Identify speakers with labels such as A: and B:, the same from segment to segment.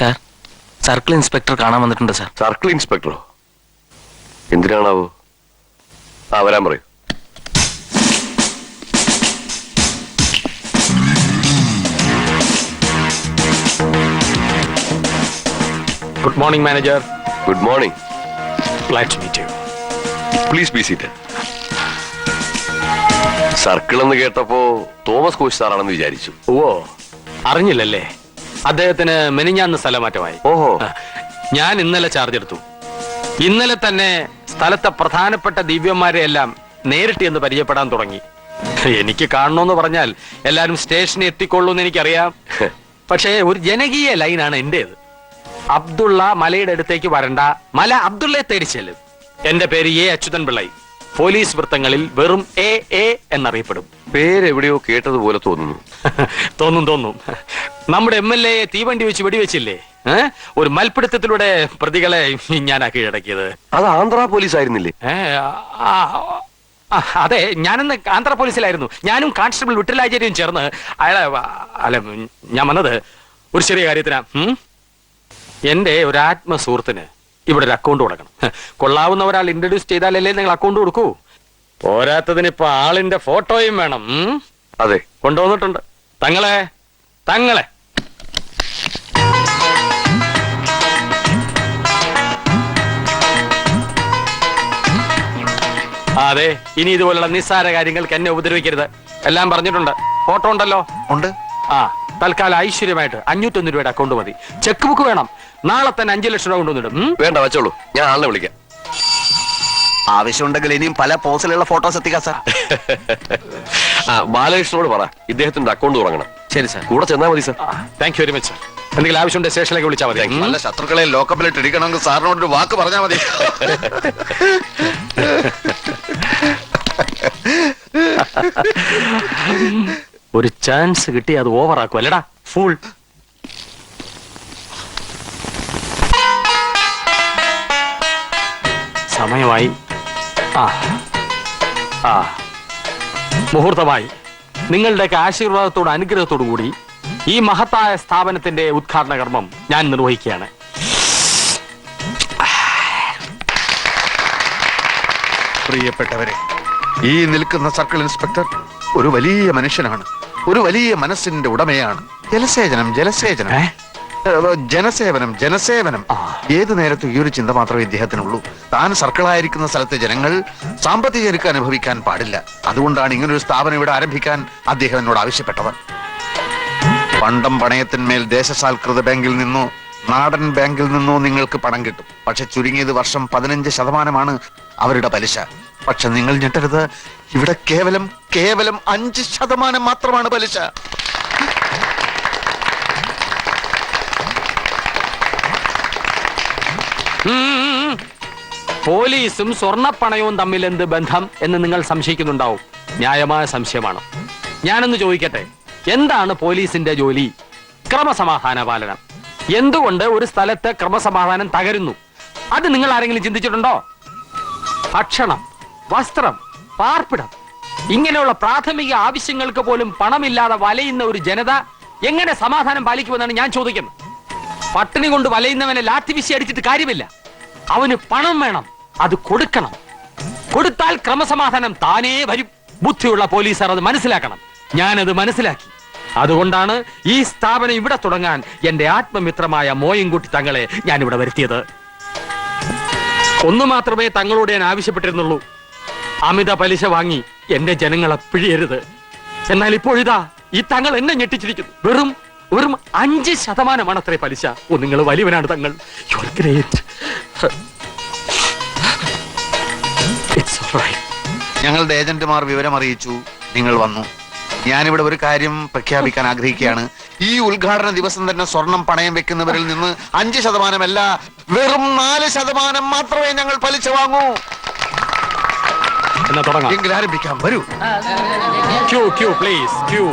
A: Sir. Circle inspector കാണാൻ വന്നിട്ടുണ്ട് sir.
B: Circle ഇൻസ്പെക്ടറോ? എന്തിനാണാവോ? ആ വരാൻ പറയൂ.
C: Good morning manager
B: good morning
C: glad to meet you
B: please be seat circle എന്ന് കേട്ടപ്പോ തോമസ് കോശ് സാറാണെന്ന് വിചാരിച്ചു.
C: ഓ അറിഞ്ഞില്ലല്ലേ? അദ്ദേഹത്തിന് മെനിഞ്ഞാന്ന് സ്ഥലമാറ്റമായി.
B: ഓഹോ.
C: ഞാൻ ഇന്നലെ ചാർജ് എടുത്തു. ഇന്നലെ തന്നെ സ്ഥലത്തെ പ്രധാനപ്പെട്ട ദിവ്യന്മാരെ എല്ലാം നേരിട്ട് എന്ന് പരിചയപ്പെടാൻ തുടങ്ങി. എനിക്ക് കാണണമെന്ന് പറഞ്ഞാൽ എല്ലാരും സ്റ്റേഷനിൽ എത്തിക്കൊള്ളൂന്ന് എനിക്കറിയാം. പക്ഷേ ഒരു ജനകീയ ലൈനാണ് എന്റേത്. അബ്ദുള്ള മലയുടെ അടുത്തേക്ക് വരണ്ട. മല അബ്ദുള്ളയെ തേടി ചെല്ലും. എന്റെ പേര് എ അച്യുതൻ പിള്ളൈ. പോലീസ് വൃത്തങ്ങളിൽ വെറും എ എ എന്നറിയപ്പെടും.
B: പേരെവിടെയോ കേട്ടതുപോലെ തോന്നുന്നു.
C: തോന്നും തോന്നും. നമ്മുടെ എം എൽ എ തീവണ്ടി വെച്ച് വെടിവെച്ചില്ലേ? ഒരു മൽപിടുത്തത്തിലൂടെ പ്രതികളെ ഞാനാ കീഴടക്കിയത്
B: അത് ആന്ധ്ര പോലീസ് ആയിരുന്നില്ലേ?
C: അതെ ഞാനന്ന് ആന്ധ്ര പോലീസിലായിരുന്നു. ഞാനും കോൺസ്റ്റബിൾ വിട്ടലാചാര്യം ചേർന്ന് അയാളെ അല്ല ഞാൻ വന്നത് ഒരു ചെറിയ കാര്യത്തിനാ? എന്റെ ഒരു ആത്മ സുഹൃത്തിന് ഇവിടെ ഒരു അക്കൗണ്ട് കൊടുക്കണം. കൊള്ളാവുന്ന ഒരാൾ ഇൻട്രൊഡ്യൂസ് ചെയ്താലല്ലേ നിങ്ങൾ അക്കൗണ്ട് കൊടുക്കൂ. പോരാത്തതിന് ഇപ്പൊ ആളിന്റെ ഫോട്ടോയും വേണം
B: അതെ.
C: കൊണ്ടുവന്നിട്ടുണ്ട്. തങ്ങളെ തങ്ങളെ. അതെ ഇനി ഇതുപോലുള്ള നിസ്സാര കാര്യങ്ങൾക്ക് എന്നെ ഉപദ്രവിക്കരുത്. എല്ലാം പറഞ്ഞിട്ടുണ്ട്. ഫോട്ടോ ഉണ്ടല്ലോ?
D: ഉണ്ട്.
C: ആ. തൽക്കാലം ഐശ്വര്യമായിട്ട് അഞ്ഞൂറ്റൊന്ന് രൂപയുടെ അക്കൗണ്ട് മതി. ചെക്ക് ബുക്ക് വേണം. നാളെ തന്നെ അഞ്ചു ലക്ഷം രൂപ കൊണ്ടുവന്നിടും. ഉം?
B: വേണ്ട വെച്ചോളൂ. ഞാൻ ആളിനെ വിളിക്കാം.
D: ആവശ്യമുണ്ടെങ്കിൽ ഇനിയും പല പോസിലുള്ള ഫോട്ടോസ് എത്തിക്കാം സാർ.
B: ആ ബാലകൃഷ്ണനോട് പറ. ഇദ്ദേഹത്തിന്റെ അക്കൗണ്ട് തുടങ്ങണം.
C: ശരി സാർ.
B: കൂടെ ചെന്നാ മതി sir.
C: Thank you very much എന്തെങ്കിലും ആവശ്യമുണ്ടെങ്കിൽ സ്റ്റേഷനിലേക്ക് വിളിച്ചാൽ മതി. ഉം?
D: നല്ല ശത്രുക്കളെ ലോക്കപ്പിലിട്ട് ഇടിക്കണമെങ്കിൽ സാറിനോട് ഒരു വാക്ക് പറഞ്ഞാൽ മതി.
C: ഒരു ചാൻസ് കിട്ടി അത് ഓവറാക്കും അല്ലടാ ഫുൾ സമയമായി. ആ. ആ. മുഹൂർത്തമായി. നിങ്ങളുടെയൊക്കെ ആശീർവാദത്തോട് അനുഗ്രഹത്തോടു കൂടി ഈ മഹത്തായ സ്ഥാപനത്തിന്റെ ഉദ്ഘാടന കർമ്മം ഞാൻ നിർവഹിക്കുകയാണ്.
D: പ്രിയപ്പെട്ടവരെ ഈ നിൽക്കുന്ന സർക്കിൾ ഇൻസ്പെക്ടർ ഒരു വലിയ മനുഷ്യനാണ്. ഒരു വലിയ മനസ്സിന്റെ ഉടമയാണ്. ജലസേചനം ജലസേചനം. ജനസേവനം ജനസേവനം. ഏത് നേരത്തും ഈ ഒരു ചിന്ത മാത്രമേ ഇദ്ദേഹത്തിനുള്ളൂ? താൻ സർക്കിളായിരിക്കുന്ന സ്ഥലത്തെ ജനങ്ങൾ സാമ്പത്തിക ഞെരുക്ക് അനുഭവിക്കാൻ പാടില്ല. അതുകൊണ്ടാണ് ഇങ്ങനൊരു സ്ഥാപനം ഇവിടെ ആരംഭിക്കാൻ അദ്ദേഹം എന്നോട് ആവശ്യപ്പെട്ടത്. പണ്ടം പണയത്തിന്മേൽ ദേശസാൽകൃത ബാങ്കിൽ നിന്നോ നാടൻ ബാങ്കിൽ നിന്നോ നിങ്ങൾക്ക് പണം കിട്ടും. പക്ഷെ ചുരുങ്ങിയത് വർഷം പതിനഞ്ച് ശതമാനമാണ് അവരുടെ പലിശ. പക്ഷെ നിങ്ങൾ ഞെട്ടരുത് ഇവിടെ കേവലം കേവലം അഞ്ച് ശതമാനം മാത്രമാണ് പലിശ.
C: പോലീസും സ്വർണപ്പണയവും തമ്മിൽ എന്ത് ബന്ധം എന്ന് നിങ്ങൾ സംശയിക്കുന്നുണ്ടാവും. ന്യായമായ സംശയമാണ്? ഞാനൊന്ന് ചോദിക്കട്ടെ. എന്താണ് പോലീസിന്റെ ജോലി? ക്രമസമാധാന പാലനം. എന്തുകൊണ്ട് ഒരു സ്ഥലത്ത് ക്രമസമാധാനം തകരുന്നു? അത് നിങ്ങൾ ആരെങ്കിലും ചിന്തിച്ചിട്ടുണ്ടോ? ഭക്ഷണം വസ്ത്രം പാർപ്പിടം ഇങ്ങനെയുള്ള പ്രാഥമിക ആവശ്യങ്ങൾക്ക് പോലും പണമില്ലാതെ വലയുന്ന ഒരു ജനത എങ്ങനെ സമാധാനം പാലിക്കുമെന്നാണ് ഞാൻ ചോദിക്കുന്നത്. പട്ടിണി കൊണ്ട് വലയുന്നവനെ ലാത്തി വിശി അടിച്ചിട്ട് കാര്യമില്ല. അവന് പണം വേണം അത് കൊടുക്കണം. കൊടുത്താൽ ക്രമസമാധാനം താനേ വരും. ബുദ്ധിയുള്ള പോലീസർ അത് മനസ്സിലാക്കണം. ഞാനത് മനസ്സിലാക്കി. അതുകൊണ്ടാണ് ഈ സ്ഥാപനം ഇവിടെ തുടങ്ങാൻ എന്റെ ആത്മമിത്രമായ മോയൻകുട്ടി തങ്ങളെ ഞാൻ ഇവിടെ വരുത്തിയത്. ഒന്നു മാത്രമേ തങ്ങളോട് ഞാൻ ആവശ്യപ്പെട്ടിരുന്നുള്ളൂ. അമിത പലിശ വാങ്ങി എന്റെ ജനങ്ങളെ പിഴിയരുത് എന്നാൽ ഇപ്പോഴിതാ ഈ തങ്ങൾ എന്നെ ഞെട്ടിച്ചിരിക്കുന്നു. വെറും വെറും അഞ്ച് ശതമാനമാണ് അത്രേ പലിശ. ഓ നിങ്ങൾ വലിയവനാണ് തങ്ങൾ.
D: ഞങ്ങളുടെ ഏജന്റുമാർ വിവരം അറിയിച്ചു. നിങ്ങൾ വന്നു. ഞാനിവിടെ ഒരു കാര്യം പ്രഖ്യാപിക്കാൻ ആഗ്രഹിക്കുകയാണ്. ഈ ഉദ്ഘാടന ദിവസം തന്നെ സ്വർണം പണയം വെക്കുന്നവരിൽ നിന്ന് അഞ്ച് ശതമാനമല്ല വെറും നാല് ശതമാനം മാത്രമേ ഞങ്ങൾ പലിശ വാങ്ങൂ.
C: എന്നാ തുടങ്ങാം.
D: എങ്കിൽ ആരംഭിക്കാം. വരൂ.
C: ക്യൂ ക്യൂ പ്ലീസ് ക്യൂ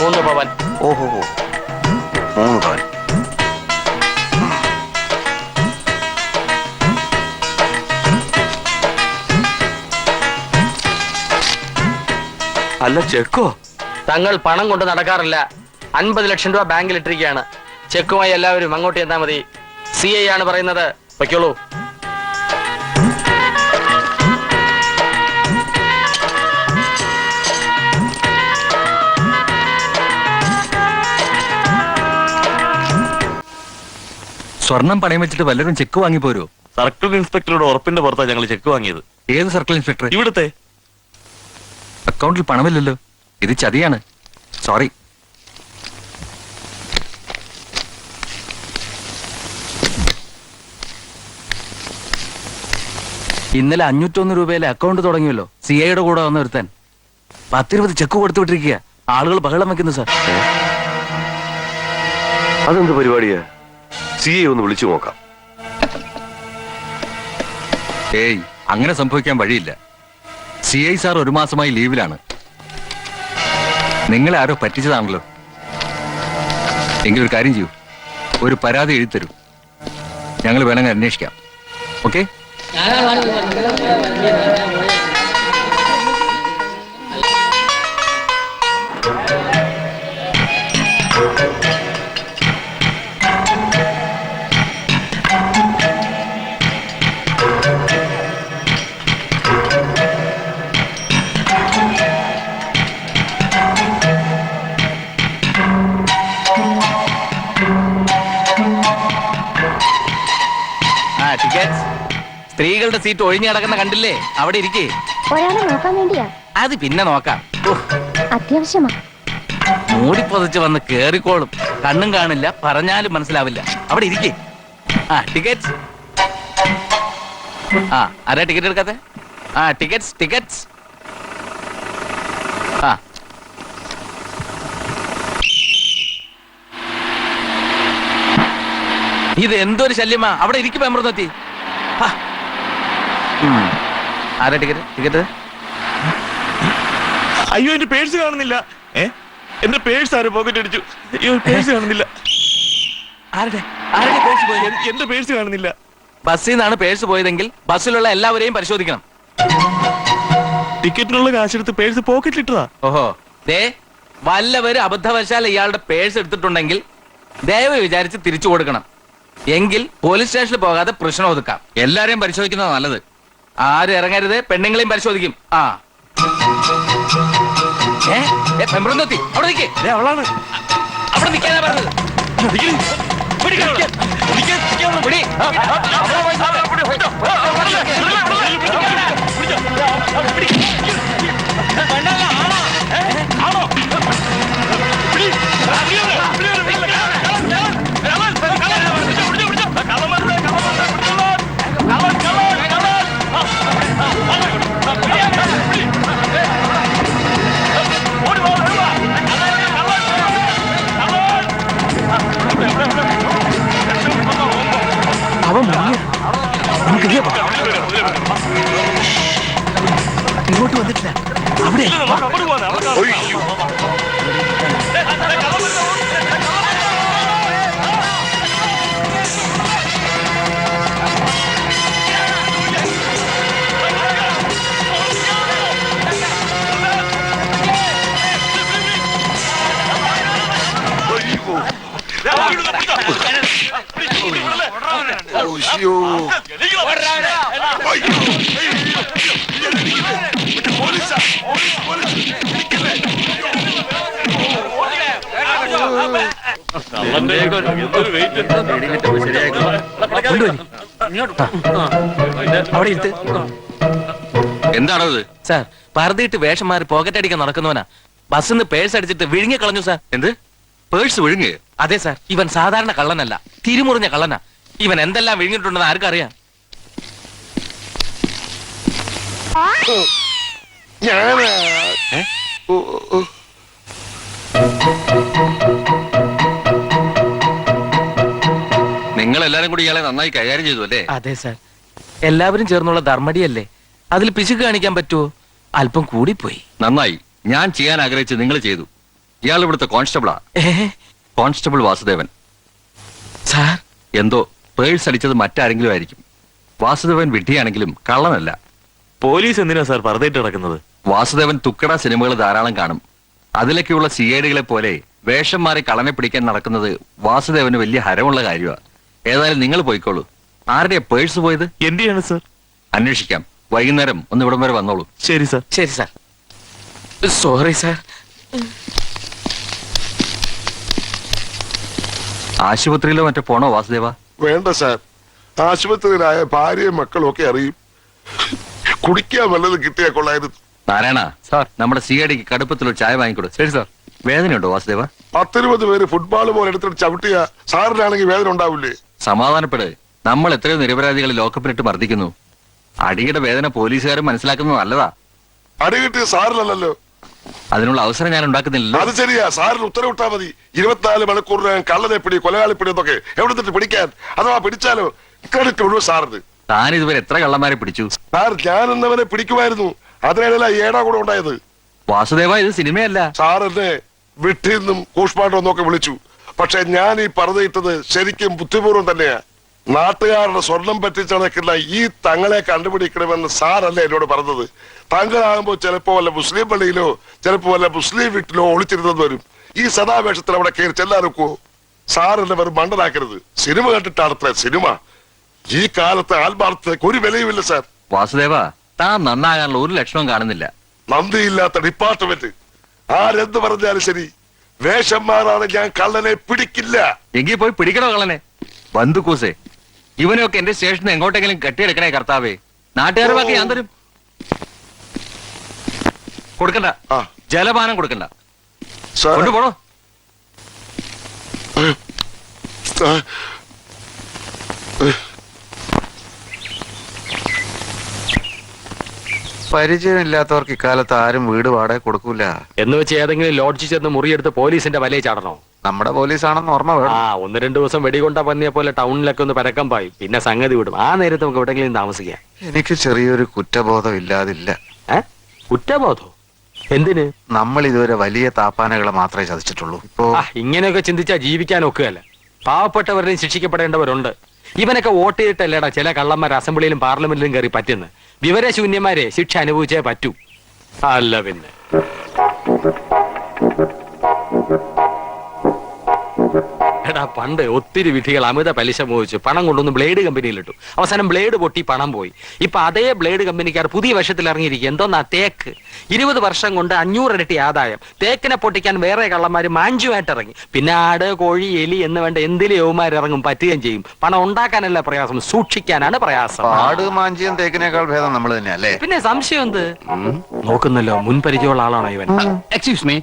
C: മൂന്ന് പവൻ
D: ഓഹോ മൂന്ന് പവൻ
B: അല്ല ചെക്കോ.
C: തങ്ങൾ പണം കൊണ്ട് നടക്കാറില്ല. അൻപത് ലക്ഷം രൂപ ബാങ്കിൽ ഇട്ടിരിക്കുകയാണ്. ചെക്കുമായി എല്ലാവരും അങ്ങോട്ട് ചെന്നാൽ മതി. സി ഐ ആണ് പറയുന്നത്. വയ്ക്കോളൂ.
E: സ്വർണം പണയം വെച്ചിട്ട് വല്ലവരും ചെക്ക് വാങ്ങി പോരോ?
B: സർക്കിൾ ഇൻസ്പെക്ടറുടെ ഉറപ്പിന്റെ പുറത്താണ് ഞങ്ങൾ ചെക്ക് വാങ്ങിയത്.
E: ഏത് സർക്കിൾ ഇൻസ്പെക്ടർ
B: ഇവിടുത്തെ.
E: അക്കൗണ്ടിൽ പണമില്ലല്ലോ. ഇത് ചതിയാണ്. സോറി.
A: ഇന്നലെ അഞ്ഞൂറ്റൊന്ന് രൂപയിലെ അക്കൗണ്ട് തുടങ്ങിയല്ലോ. സി ഐയുടെ കൂടെ വന്ന ഒരുത്തൻ. പത്തിരുപത് ചെക്ക് കൊടുത്തു വിട്ടിരിക്കുക ആളുകൾ ബഹളം വെക്കുന്നു സാർ
B: അതെന്ത് പരിപാടിയാ? സി ഐ ഒന്ന് വിളിച്ചു നോക്കാം.
E: ഏയ് അങ്ങനെ സംഭവിക്കാൻ വഴിയില്ല. സി ഐ സാർ ഒരു മാസമായി ലീവിലാണ്. നിങ്ങളെ ആരോ പറ്റിച്ചതാണല്ലോ. എങ്കിൽ ഒരു കാര്യം ചെയ്യൂ. ഒരു പരാതി എഴുതി ഞങ്ങൾ വേണമെങ്കിൽ അന്വേഷിക്കാം. ഓക്കെ?
A: ആ സ്ത്രീകളുടെ സീറ്റ് ഒഴിഞ്ഞു കിടക്കുന്ന കണ്ടില്ലേ? അവിടെ ഇരിക്കേ.
F: ഒരാളെ നോക്കാൻ വേണ്ടിയാ.
A: അത് പിന്നെ നോക്കാം.
F: അത്യാവശ്യമാ.
A: മൂടിപ്പൊതിച്ച് വന്ന് കേറിക്കോളും. കണ്ണും കാണില്ല പറഞ്ഞാലും മനസ്സിലാവില്ല. അവിടെ ഇരിക്കേ. ആ ടിക്കറ്റ് ആ ആരാ ടിക്കറ്റ് എടുക്കാത്തെ? ആ ടിക്കറ്റ്സ് ടിക്കറ്റ്സ് ആ. ഇത് എന്തൊരു ശല്യമാ? അവിടെ ഇരിക്കും അമൃതത്തി ആരാ ടിക്കറ്റ്? ടിക്കറ്റ്?
B: അയ്യോ എന്റെ പേഴ്സ് കാണുന്നില്ല. ഏ? എന്റെ പേഴ്സ് ആരും പോക്കറ്റ് അടിച്ചു. അയ്യോ പേഴ്സ് കാണുന്നില്ല.
A: ആരുടെ? ആരുടെ പേഴ്സ് പോയത്
B: എൻ- എന്റെ പേഴ്സ് കാണുന്നില്ല.
A: ബസ്സിൽ നിന്നാണ് പേഴ്സ് പോയതെങ്കിൽ ബസ്സിലുള്ള എല്ലാവരെയും പരിശോധിക്കണം.
B: ടിക്കറ്റിനുള്ള കാശെടുത്ത് പേഴ്സ് പോക്കറ്റിൽ ഇട്ടതാ.
A: ഓഹോ. ദേ വല്ലവരും അബദ്ധവശാൽ ഇയാളുടെ പേഴ്സ് എടുത്തിട്ടുണ്ടെങ്കിൽ ദയവ് വിചാരിച്ച് തിരിച്ചു കൊടുക്കണം. എങ്കിൽ പോലീസ് സ്റ്റേഷനിൽ പോകാതെ പ്രശ്നം ഒതുക്കാം.
E: എല്ലാരെയും പരിശോധിക്കുന്നത് നല്ലത്.
A: ആരും ഇറങ്ങരുത് പെണ്ണുങ്ങളെയും പരിശോധിക്കും ആ പെമ്പറന്നോത്തി, അവിടെ നിൽക്കേ
B: അവളാണ്
A: അവിടെ നിൽക്കാനാ പറഞ്ഞത് പിടിക്കണം. അവിടെ ഇരുത്ത്
E: എന്താണത്?
A: സാർ പറഞ്ഞിട്ട് വേഷം മാറി പോക്കറ്റ് അടിക്കാൻ നടക്കുന്നവനാ. ബസ്സിൽ നിന്ന് പേഴ്സ് അടിച്ചിട്ട് വിഴുങ്ങി കളഞ്ഞു സാർ.
E: എന്ത്? പേഴ്സ് വിഴുങ്ങ്?
A: അതെ സാർ. ഇവൻ സാധാരണ കള്ളനല്ല. തിരിമുറിഞ്ഞ കള്ളനാ. ഇവൻ എന്തെല്ലാം വിഴുങ്ങിയിട്ടുണ്ടെന്ന് ആർക്കറിയാം?
E: നിങ്ങൾ എല്ലാരും കൂടി ഇയാളെ നന്നായി കൈകാര്യം ചെയ്തു അല്ലേ?
A: അതെ സാർ. എല്ലാവരും ചേർന്നുള്ള ധർമ്മടിയല്ലേ? അതിൽ പിശുക്ക് കാണിക്കാൻ പറ്റുമോ അല്പം കൂടിപ്പോയി.
E: നന്നായി. ഞാൻ ചെയ്യാൻ ആഗ്രഹിച്ച് നിങ്ങൾ ചെയ്തു. ഇയാൾ ഇവിടുത്തെ കോൺസ്റ്റബിളാ.
A: ഏ?
E: കോൺസ്റ്റബിൾ വാസുദേവൻ.
A: സാർ.
E: എന്തോ? പേഴ്സ് അടിച്ചത് മറ്റാരെങ്കിലും ആയിരിക്കും. വാസുദേവൻ വിഡ്ഢിയാണെങ്കിലും കള്ളനല്ല.
B: പോലീസ് എന്തിനാ സാർ പറഞ്ഞിട്ട് നടക്കുന്നത്?
E: വാസുദേവൻ തുക്കട സിനിമകൾ ധാരാളം കാണും. അതിലൊക്കെയുള്ള സി ഐ ഡികളെ പോലെ വേഷം മാറി കള്ളനെ പിടിക്കാൻ നടക്കുന്നത് വാസുദേവന് വലിയ ഹരമുള്ള കാര്യമാണ് ഏതായാലും നിങ്ങൾ പോയിക്കോളൂ. ആരുടെയാ പേഴ്സ് പോയത്?
B: എന്റെയാണ് സാർ.
E: അന്വേഷിക്കാം. വൈകുന്നേരം ഒന്ന് ഇവിടം വരെ വന്നോളൂ.
B: ശരി സാർ.
A: ശരി സാർ. Sorry sir.
E: ആശുപത്രിയിലോ മറ്റോ പോണോ വാസുദേവ?
G: വേണ്ട സാർ. ആശുപത്രിയിലായ ഭാര്യയും മക്കളും ഒക്കെ അറിയും. കുടിക്കാൻ വല്ലത് കിട്ടിയാ കൊള്ളായിരുന്നു.
E: നാരായണ
C: സാർ.
E: നമ്മുടെ സി ഐ കടുപ്പത്തിൽ കടുപ്പത്തിലൊരു ചായ വാങ്ങിക്കൊടു. ശരി സാർ. വേദനയുണ്ടോ വാസുദേവ?
G: പത്തിരുപത് പേര് ഫുട്ബോൾ പോലെ എടുത്തിട്ട് ചവിട്ടിയ സാറിനാണെങ്കിൽ വേദന ഉണ്ടാവില്ലേ?
E: സമാധാനപ്പെട്. നമ്മൾ എത്രയോ നിരപരാധികളെ ലോക്കപ്പിലിട്ട് മർദ്ദിക്കുന്നു. അടിയുടെ വേദന പോലീസുകാരും മനസ്സിലാക്കുന്നത് നല്ലതാ.
G: അടി കിട്ടിയ സാറിനല്ലല്ലോ.
E: അതിനുള്ള അവസരം ഞാൻ ഉണ്ടാക്കുന്നില്ല
G: അത് ശരിയാ. സാറിന് ഉത്തരവിട്ടാ മതി. ഇരുപത്തിനാല് മണിക്കൂറിനകം കള്ളനെ പിടി കൊലയാളി പിടി എന്നൊക്കെ. എവിടെ നിന്നിട്ട് പിടിക്കാൻ? അഥവാ പിടിച്ചാലോ? ക്രെഡിറ്റ് ഉള്ളൂ സാറിന്.
E: താൻ ഇതുവരെ എത്ര കള്ളന്മാരെ പിടിച്ചു?
G: സാർ ഞാൻ എന്നവനെ പിടിക്കുമായിരുന്നു. അതിനിടയില ഏടാ കൂടെ ഉണ്ടായത്.
E: വാസുദേവ ഇത് സിനിമയല്ല.
G: സാർ എന്നെ വീട്ടിൽ നിന്നും കൂഷ്മാണ്ടോ എന്നൊക്കെ വിളിച്ചു. പക്ഷെ ഞാൻ ഈ പറഞ്ഞിട്ടത് ശരിക്കും ബുദ്ധിപൂർവം തന്നെയാ. നാട്ടുകാരുടെ സ്വർണം പറ്റിച്ചടക്കുന്ന ഈ തങ്ങളെ കണ്ടുപിടിക്കണമെന്ന് സാറല്ലേ എന്നോട് പറഞ്ഞത്. തങ്ങളാകുമ്പോ ചിലപ്പോ വല്ല മുസ്ലിം പള്ളിയിലോ ചിലപ്പോ വല്ല മുസ്ലിം വീട്ടിലോ ഒളിച്ചിരുന്നത് വരും. ഈ സദാവേഷത്തിൽ അവിടെ കയറി ചെല്ലാറുക്കോ സാറിന്റെ എന്നെ വെറും മണ്ടനാക്കരുത്. സിനിമ കണ്ടിട്ടാണ് അത്ര സിനിമ. ഈ കാലത്തെ ആത്മാർത്ഥതയ്ക്ക് ഒരു വിലയുമില്ല സാർ.
E: വാസുദേവ താൻ നന്നാകാനുള്ള ഒരു ലക്ഷണം കാണുന്നില്ല.
G: നന്ദിയില്ലാത്ത ഡിപ്പാർട്ട്മെന്റ് ആരെന്ത് പറഞ്ഞാലും ശരി. വേഷം മാറാതെ ഞാൻ കള്ളനെ പിടിക്കില്ല.
E: എങ്കിൽ പോയി പിടിക്കണോ കള്ളനെ? ബന്ധുക്കൂസേ ഇവനെയൊക്കെ എന്റെ സ്റ്റേഷനിൽ എങ്ങോട്ടെങ്കിലും കെട്ടിയെടുക്കണേ കർത്താവേ. നാട്ടുകാരെ ബാക്കി ഞാൻ തരും. കൊടുക്കണ്ട.
G: ആ.
E: ജലപാനം കൊടുക്കണ്ട.
G: സാർ
E: കൊണ്ടുപോണോ
G: ആ,
D: പരിചയമില്ലാത്തവർക്ക് ഇക്കാലത്ത് ആരും വീട് വാടക കൊടുക്കൂല.
C: എന്ന് വെച്ച് ഏതെങ്കിലും ലോഡ്ജിൽ ചെന്ന് മുറിയെടുത്ത് പോലീസിന്റെ വലയിൽ ചാടണോ?
D: നമ്മുടെ പോലീസ് പോലീസാണെന്ന് ഓർമ്മ വേണം.
C: ആ ഒന്ന് രണ്ടു ദിവസം വെടികൊണ്ട പന്നിയെ പോലെ ടൗണിലൊക്കെ ഒന്ന് പരക്കം പായും. പിന്നെ സംഗതി വിടും. ആ നേരത്ത് നമുക്ക് എവിടെങ്കിലും താമസിക്കാം.
D: എനിക്ക് ചെറിയൊരു കുറ്റബോധം ഇല്ലാതില്ല.
C: ഏ? കുറ്റബോധോ? എന്തിന്?
D: നമ്മൾ ഇതുവരെ വലിയ താപ്പാനകളെ മാത്രമേ ചതിച്ചിട്ടുള്ളൂ. ഇപ്പോ
C: ആ ഇങ്ങനെയൊക്കെ ചിന്തിച്ചാ ജീവിക്കാൻ ഒക്കുകയല്ല. പാവപ്പെട്ടവരെയും ശിക്ഷിക്കപ്പെടേണ്ടവരുണ്ട്. ഇവനൊക്കെ വോട്ട് ചെയ്തിട്ടല്ലേടാ ചില കള്ളന്മാർ അസംബ്ലിയിലും പാർലമെന്റിലും കയറി പറ്റുന്നത്. വിവരശൂന്യന്മാരെ ശിക്ഷ അനുഭവിച്ചേ പറ്റൂ. അല്ല പിന്നെ. എടാ പണ്ട് ഒത്തിരി വിധികൾ അമിത പലിശ മോഹിച്ചു. പണം കൊണ്ടൊന്ന് ബ്ലേഡ് കമ്പനിയിലിട്ടു. അവസാനം ബ്ലേഡ് പൊട്ടി പണം പോയി. ഇപ്പൊ അതേ ബ്ലേഡ് കമ്പനിക്കാർ പുതിയ വശത്തിൽ ഇറങ്ങിയിരിക്കുക എന്തോന്നാ തേക്ക്? ഇരുപത് വർഷം കൊണ്ട് അഞ്ഞൂറ് ഇരട്ടി ആദായം. തേക്കിനെ പൊട്ടിക്കാൻ വേറെ കള്ളന്മാർ മാഞ്ചുമായിട്ട് ഇറങ്ങി. പിന്നെ ആട് കോഴി എലി എന്ന് വേണ്ട എന്തിലും യവന്മാർ ഇറങ്ങും പറ്റുകയും ചെയ്യും. പണം ഉണ്ടാക്കാനല്ല പ്രയാസം സൂക്ഷിക്കാനാണ് പ്രയാസം.
D: ആട് മാഞ്ചിയും തേക്കിനേക്കാൾ ഭേദം നമ്മൾ തന്നെയല്ലേ
C: പിന്നെ സംശയം എന്ത്? നോക്കുന്നല്ലോ മുൻപരിചയമുള്ള ആളാണ് ആളാണോ ഇവൻ
H: എക്സ്ക്യൂസ് മീ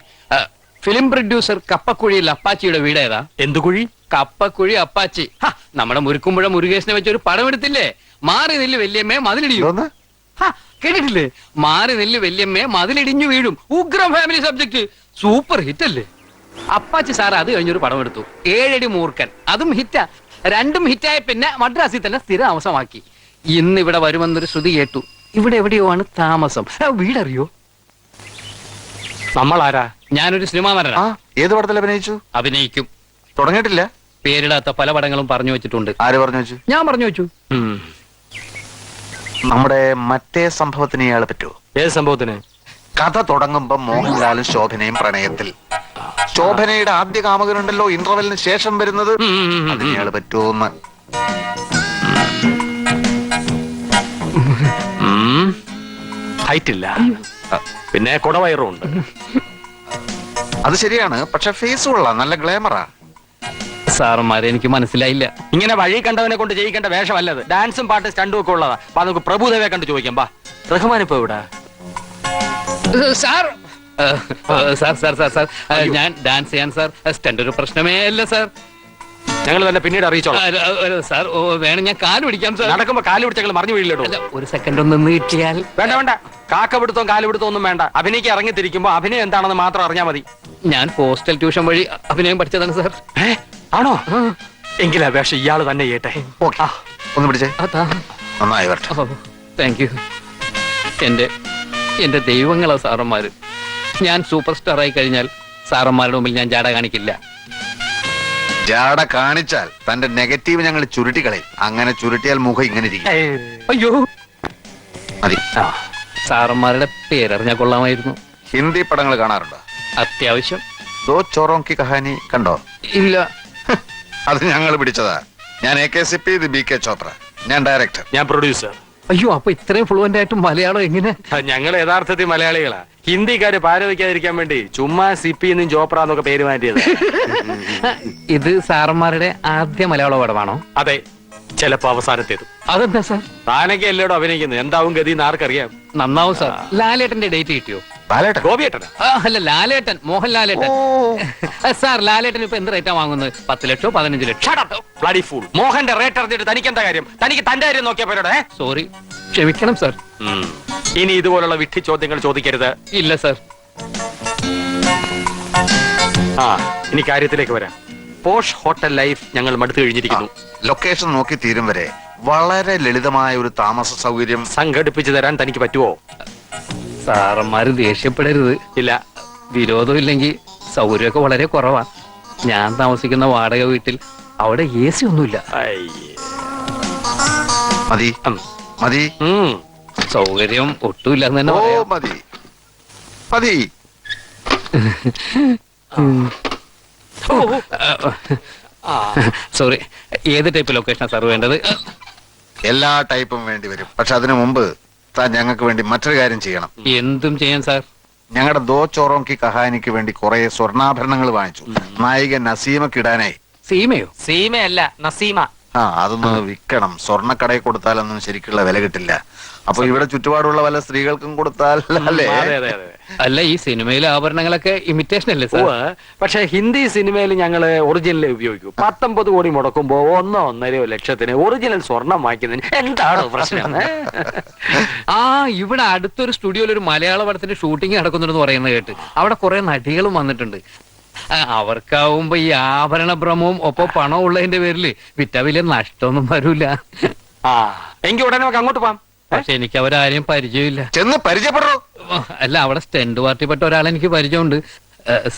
H: ഫിലിം പ്രൊഡ്യൂസർ കപ്പക്കുഴിയിൽ അപ്പാച്ചിയുടെ വീട് ഏതാ?
C: എന്ത് കുഴി?
H: കപ്പക്കുഴി അപ്പാച്ചി. ഹ, നമ്മുടെ മുരുക്കുമ്പുഴ മുരുകേശനെ വെച്ച് ഒരു പടം എടുത്തില്ലേ മാറി നെല്ല് വല്യമ്മേ മതിലിടിയോ
D: എന്തോന്ന്?
H: ഹ, കേട്ടിട്ടില്ലേ? മാറി നെല്ല് വല്യമ്മേ മതിലിടിഞ്ഞു വീഴും. ഉഗ്രം ഫാമിലി സബ്ജക്ട് സൂപ്പർ ഹിറ്റ് അല്ലേ? അപ്പാച്ചി സാർ അത് കഴിഞ്ഞൊരു പടം എടുത്തു ഏഴടി മൂർഖൻ. അതും ഹിറ്റാ രണ്ടും ഹിറ്റായ പിന്നെ മദ്രാസിൽ തന്നെ സ്ഥിര താമസമാക്കി ഇന്ന് ഇവിടെ വരുമെന്നൊരു ശ്രുതി കേട്ടു. ഇവിടെ എവിടെയോ ആണ് താമസം. ആ, വീടറിയോ?
C: നമ്മളാരാ?
H: ഞാനൊരു സിനിമാ
D: ആ
H: നടനാ
D: ഏത് പടത്തിൽ അഭിനയിച്ചു?
H: അഭിനയിക്കും.
D: തുടങ്ങിയിട്ടില്ല?
H: പേരിടാത്ത പല പടങ്ങളും പറഞ്ഞു വെച്ചിട്ടുണ്ട്.
D: ആര് പറഞ്ഞു വെച്ചു?
H: ഞാൻ പറഞ്ഞു വെച്ചു.
C: ഉം.
D: നമ്മുടെ മറ്റേ സംഭവത്തിന് ഇയാളെ പറ്റുമോ
C: ഏത് സംഭവത്തിന്?
D: കഥ തുടങ്ങുമ്പോ മോഹൻലാലും ശോഭനയും പ്രണയത്തിൽ. ശോഭനയുടെ ആദ്യ കാമകനുണ്ടല്ലോ ഇന്റർവെലിന് ശേഷം വരുന്നത്.
C: ഉം, ഉം, ഉം, ഉം.
D: അതിന് ഇയാൾ പറ്റുമോന്ന്
C: ഹൈറ്റ് ഇല്ല പിന്നെ കുടവയറും ഉണ്ട്
D: അത് ശരിയാണ് പക്ഷെ ഫേസ് കൊള്ളാം നല്ല ഗ്ലാമറാ
H: സാറന്മാരെ എനിക്ക് മനസ്സിലായില്ല.
C: ഇങ്ങനെ വഴി കണ്ടവനെ കൊണ്ട് ജയിക്കേണ്ട വേഷമല്ലത്. ഡാൻസും പാട്ട് സ്റ്റണ്ടും ഒക്കെ ഉള്ളതാ. അപ്പൊ നമുക്ക് പ്രഭുദേവയെ കണ്ട് ചോദിക്കാം ബാ റഹ്മാൻ ഇപ്പൊ ഇവിടെ
H: സാർ! സാർ സാർ സാർ ഞാൻ ഡാൻസ് ചെയ്യാൻ സാർ. സ്റ്റണ്ട് ഒരു പ്രശ്നമേ അല്ല സാർ.
C: ഞങ്ങൾ തന്നെ പിന്നീട് അറിയിച്ചോളാം.
H: സാർ ഓ, വേണം. ഞാൻ കാൽ പിടിക്കാം സാർ.
C: നടക്കുമ്പോ കാൽ പിടിച്ച് ഞങ്ങൾ മറിഞ്ഞു
H: അല്ല, ഒരു സെക്കൻഡ് ഒന്ന് നിന്ന് കിട്ടിയാൽ
C: വേണ്ട വേണ്ട. കാക്ക പിടുത്തവും കാൽ പിടുത്തവും ഒന്നും വേണ്ട. അഭിനയ്ക്ക് ഇറങ്ങിത്തിരിക്കുമ്പോ അഭിനയം എന്താണെന്ന് മാത്രം അറിഞ്ഞാൽ മതി.
H: ഞാൻ പോസ്റ്റൽ ട്യൂഷൻ വഴി അഭിനയം പഠിച്ചതാണ് സാർ.
C: ഏ? ആണോ? എങ്കിൽ അപേക്ഷ ഇയാൾ തന്നെ ചെയ്യട്ടെ.
D: ഓക്കെ. ഒന്ന് പിടിച്ചേ?
H: അതാ
D: നന്നായി വരട്ടെ.
H: ഓ താങ്ക് യു എന്റെ എന്റെ ദൈവങ്ങളാ സാറന്മാര്. ഞാൻ സൂപ്പർ സ്റ്റാർ ആയി കഴിഞ്ഞാൽ സാറന്മാരുടെ മുമ്പിൽ ഞാൻ ജാട കാണിക്കില്ല.
D: ജാട കാണിച്ചാൽ തന്റെ നെഗറ്റീവ് ഞങ്ങൾ ചുരുട്ടിക്കളയും. അങ്ങനെ ചുരുട്ടിയാൽ മുഖം ഇങ്ങനെ ഇരിക്കും.
H: അയ്യോ.
D: മതി.
H: സാറന്മാരുടെ പേരറിഞ്ഞാൽ കൊള്ളാമായിരുന്നു.
D: ഹിന്ദി പടങ്ങൾ കാണാറുണ്ടോ?
H: അത്യാവശ്യം.
D: ദോ ചോറോങ്കി കി കഹാനി കണ്ടോ?
H: ഇല്ല.
D: അത് ഞങ്ങൾ പിടിച്ചതാ. ഞാൻ എ കെ സി പി ഇത് ബി കെ ചോപ്ര. ഞാൻ ഡയറക്ടർ.
C: ഞാൻ പ്രൊഡ്യൂസർ.
H: അയ്യോ അപ്പൊ ഇത്രയും ഫ്ലുവന്റ് ആയിട്ട് മലയാളം എങ്ങനെ?
C: ഞങ്ങൾ യഥാർത്ഥത്തിൽ മലയാളികളാ. ഹിന്ദിക്കാര് പാരവയ്ക്കാതിരിക്കാൻ വേണ്ടി ചുമ്മാ സിപ്പി എന്നും ചോപ്ര എന്നൊക്കെ പേര് മാറ്റിയത്.
H: ഇത് സാറന്മാരുടെ ആദ്യ മലയാള പടമാണോ
C: അതെ ചിലപ്പോ അവസാനത്തേത്.
H: അതെന്താ സാർ?
C: താനൊക്കെ എല്ലാവരും അഭിനയിക്കുന്നത്? എന്താവും ഗതി എന്ന് ആർക്കറിയാം?
H: നന്നാവും സാർ. ലാലേട്ടന്റെ ഡേറ്റ് കിട്ടിയോ?
D: ലാലേട്ടൻ?
C: ഗോപിയേട്ടനാ?
H: ആ, അല്ല ലാലേട്ടൻ മോഹൻ ലാലേട്ടൻ. സാർ ലാലേട്ടൻ ഇപ്പൊ എന്ത് റേറ്റാ വാങ്ങുന്നത്? പത്ത് ലക്ഷോ പതിനഞ്ച് ലക്ഷം?
C: ബ്ലഡി ഫൂൾ മോഹന്റെ റേറ്റ് അറിഞ്ഞിട്ട് തനിക്ക് എന്താ കാര്യം? തനിക്ക് തന്റെ കാര്യം നോക്കിയാ പോരോടെ
H: സോറി ക്ഷമിക്കണം സാർ.
C: ഇനി ഇതുപോലുള്ള വിട്ടി ചോദ്യങ്ങൾ ചോദിക്കരുത്.
H: ഇല്ല സർ.
C: ആ ഇനി കാര്യത്തിലേക്ക് വരാം. പോഷ് ഹോട്ടൽ ലൈഫ് ഞങ്ങൾ മടുത്തു കഴിഞ്ഞിരിക്കുന്നു.
D: ലൊക്കേഷൻ നോക്കി തീരും വരെ. വളരെ ലളിതമായ ഒരു താമസ സൗകര്യം.
C: സംഘടിപ്പിച്ചു തരാൻ തനിക്ക് പറ്റുമോ
H: സാറന്മാര് ദേഷ്യപ്പെടരുത്.
C: ഇല്ല.
H: വിരോധം ഇല്ലെങ്കിൽ സൗകര്യമൊക്കെ വളരെ കുറവാ. ഞാൻ താമസിക്കുന്ന വാടക വീട്ടിൽ അവിടെ എ സി ഒന്നുമില്ല.
D: മതി. മതി.
C: ഉം.
H: സൗകര്യം ഒട്ടുമില്ല എന്ന് തന്നെ
D: ഓ
H: പറയാം.
D: മതി. മതി.
H: സോറി ഏത് ടൈപ്പ് ലൊക്കേഷനാണ് സാർ വേണ്ടത്?
D: എല്ലാ ടൈപ്പും വേണ്ടി വരും. പക്ഷെ അതിനു മുമ്പ് താൻ ഞങ്ങൾക്ക് വേണ്ടി മറ്റൊരു കാര്യം ചെയ്യണം.
H: എന്തും ചെയ്യാൻ സാർ
D: ഞങ്ങളുടെ ദോ ചോറോങ്കി കഹാനിക്ക് വേണ്ടി കുറെ സ്വർണാഭരണങ്ങൾ വാങ്ങിച്ചു. നായിക നസീമക്ക് ഇടാനായി.
H: സീമയോ?
C: സീമയല്ല നസീമ.
D: ആ അതൊന്ന് വിൽക്കണം. സ്വർണക്കടയിൽ കൊടുത്താലൊന്നും ശരിക്കുള്ള വില കിട്ടില്ല. അപ്പൊ ഇവിടെ ചുറ്റുപാടുള്ള പല സ്ത്രീകൾക്കും കൊടുത്താൽ അല്ലേ?
C: അതെ അതെ അതെ
H: അല്ല ഈ സിനിമയിലെ ആഭരണങ്ങളൊക്കെ ഇമിറ്റേഷൻ അല്ലേ സാർ?
C: ഉവ്വ്. പക്ഷെ ഹിന്ദി സിനിമയിൽ ഞങ്ങൾ ഒറിജിനൽ ഉപയോഗിക്കും. പത്തൊമ്പത് കോടി മുടക്കുമ്പോ ഒന്നോ ഒന്നരയോ ലക്ഷത്തിന് ഒറിജിനൽ സ്വർണം വാങ്ങിക്കുന്നതിന് എന്താണ് പ്രശ്നം? ഏ?
H: ആ ഇവിടെ അടുത്തൊരു സ്റ്റുഡിയോയിൽ ഒരു മലയാള പടത്തിന്റെ ഷൂട്ടിംഗ് നടക്കുന്നുണ്ടെന്ന് പറയുന്നത് കേട്ട്. അവിടെ കുറെ നടികളും വന്നിട്ടുണ്ട്. അവർക്കാവുമ്പോ ഈ ആഭരണ ഭ്രമവും ഒപ്പം പണം ഉള്ളതിന്റെ പേരിൽ വിറ്റ വലിയ നഷ്ടമൊന്നും വരൂല.
C: ആ എങ്കിൽ ഉടനെ നമുക്ക് അങ്ങോട്ട് പോവാം.
H: പക്ഷെ എനിക്ക് അവരാരെയും പരിചയമില്ല.
D: ചെന്ന് പരിചയപ്പെടോ.
H: അല്ല അവിടെ സ്റ്റെൻഡ് പാർട്ടിപ്പെട്ട ഒരാൾ എനിക്ക് പരിചയമുണ്ട്.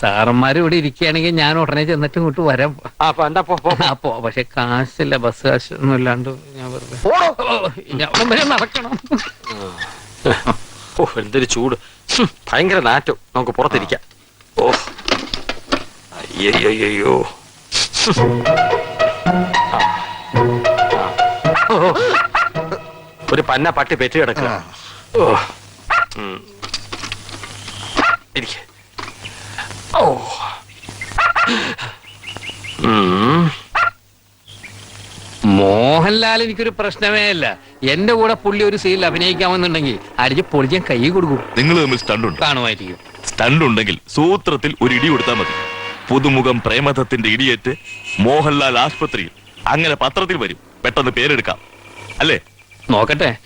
H: സാറന്മാർ ഇവിടെ ഇരിക്കുകയാണെങ്കിൽ ഞാൻ ഉടനെ ചെന്നിട്ട് ഇങ്ങോട്ട് വരാം.
C: ആ അപ്പൊ എന്താ പോ, പോ.
H: അപ്പോ പക്ഷെ കാശില്ല ബസ് കാശ് ഒന്നും ഇല്ലാണ്ട് ഞാൻ വെറുതെ. ഓ, ഇനി അവിടം വരെ നടക്കണം.
C: ഓ എന്തൊരു ചൂട്. ഹും, ഭയങ്കര നാറ്റം. നമുക്ക് പുറത്തിരിക്കാം. ഓ. അയ്യോ ഒരു പന്ന പട്ടി പെറ്റ് കിടക്കുക. ഓ. ഇരിക്ക്. ഓ.
H: മോഹൻലാൽ എനിക്കൊരു പ്രശ്നമേ അല്ല. എന്റെ കൂടെ പുള്ളി ഒരു സീനിൽ അഭിനയിക്കാമെന്നുണ്ടെങ്കിൽ അടിച്ച് പൊളിക്കാൻ കൈ കൊടുക്കും.
B: നിങ്ങൾ തമ്മിൽ സ്റ്റണ്ട്
H: കാണുമായിരിക്കും.
B: സ്റ്റണ്ട് ഉണ്ടെങ്കിൽ സൂത്രത്തിൽ ഒരു ഇടി കൊടുത്താൽ മതി. പുതുമുഖം പ്രേമദത്തിന്റെ ഇടിയേറ്റ് മോഹൻലാൽ ആശുപത്രിയിൽ. അങ്ങനെ പത്രത്തിൽ വരും. പെട്ടെന്ന് പേരെടുക്കാം. അല്ലേ?
H: നോക്കട്ടെ.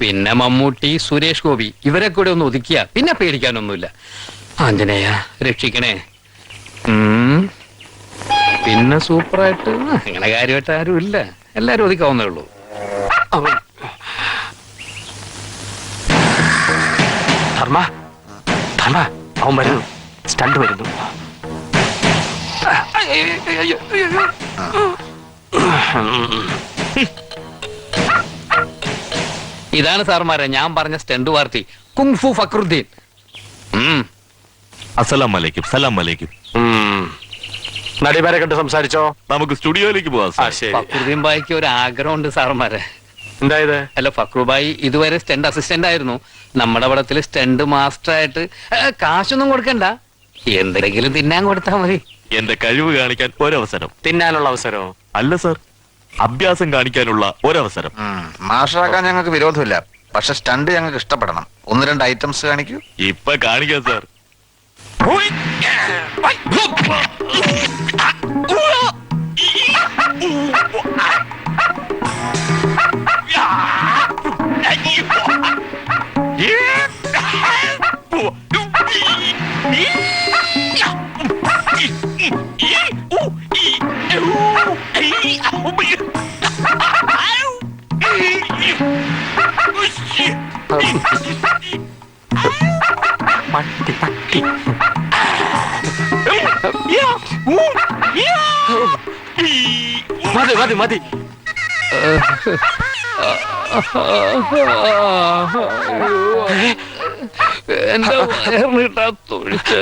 H: പിന്നെ മമ്മൂട്ടി സുരേഷ് ഗോപി ഇവരെ കൂടെ ഒന്ന് ഒതുക്കിയ പിന്നെ പേടിക്കാനൊന്നുമില്ല. ആഞ്ജനേയ രക്ഷിക്കണേ. പിന്നെ സൂപ്പറായിട്ട് അങ്ങനെ കാര്യമായിട്ട് ആരും ഇല്ല എല്ലാരും ഒതുക്കാവുന്നേ ഉള്ളൂ.
C: ധർമ്മ ധർമ്മ അവൻ വരുന്നു. സ്റ്റണ്ട് വരുന്നു.
H: ഇതാണ് സാർമാരെ ഞാൻ പറഞ്ഞ സ്റ്റണ്ട് പാർട്ടി കുങ്ഫു ഫക്രുദ്ദീൻ.
B: അസ്സലാം വലൈക്കും സലാം വലൈക്കും.
C: നടിമാരെ കണ്ട് സംസാരിച്ചോ?
B: നമുക്ക് സ്റ്റുഡിയോയിലേക്ക് പോവാം
H: ഫക്രുദ്ദീൻ ബായിക്ക് ഒരു ആഗ്രഹമുണ്ട് സാർമാരെ.
C: എന്തായത്
H: അല്ല ഫക്രുബായി ഇതുവരെ സ്റ്റണ്ട് അസിസ്റ്റന്റ് ആയിരുന്നു. നമ്മുടെ പടത്തിൽ സ്റ്റണ്ട് മാസ്റ്റർ ആയിട്ട് കാശൊന്നും കൊടുക്കണ്ട. എന്തെങ്കിലും തിന്നാൻ കൊടുത്താൽ മതി.
B: എന്റെ കഴിവ് കാണിക്കാൻ ഒരവസരം.
C: തിന്നാനുള്ള അവസരമോ?
B: അല്ല സർ. അഭ്യാസം കാണിക്കാനുള്ള ഒരവസരം.
D: ഉം. മാഷാക്കാൻ ഞങ്ങൾക്ക് വിരോധമില്ല. പക്ഷെ സ്റ്റണ്ട് ഞങ്ങൾക്ക് ഇഷ്ടപ്പെടണം. ഒന്ന് രണ്ട് ഐറ്റംസ് കാണിക്കൂ.
B: ഇപ്പൊ കാണിക്കാം സർ.
C: പട്ടി മതി. മതി
H: എന്റെ വയറിന് തൊഴിച്ച്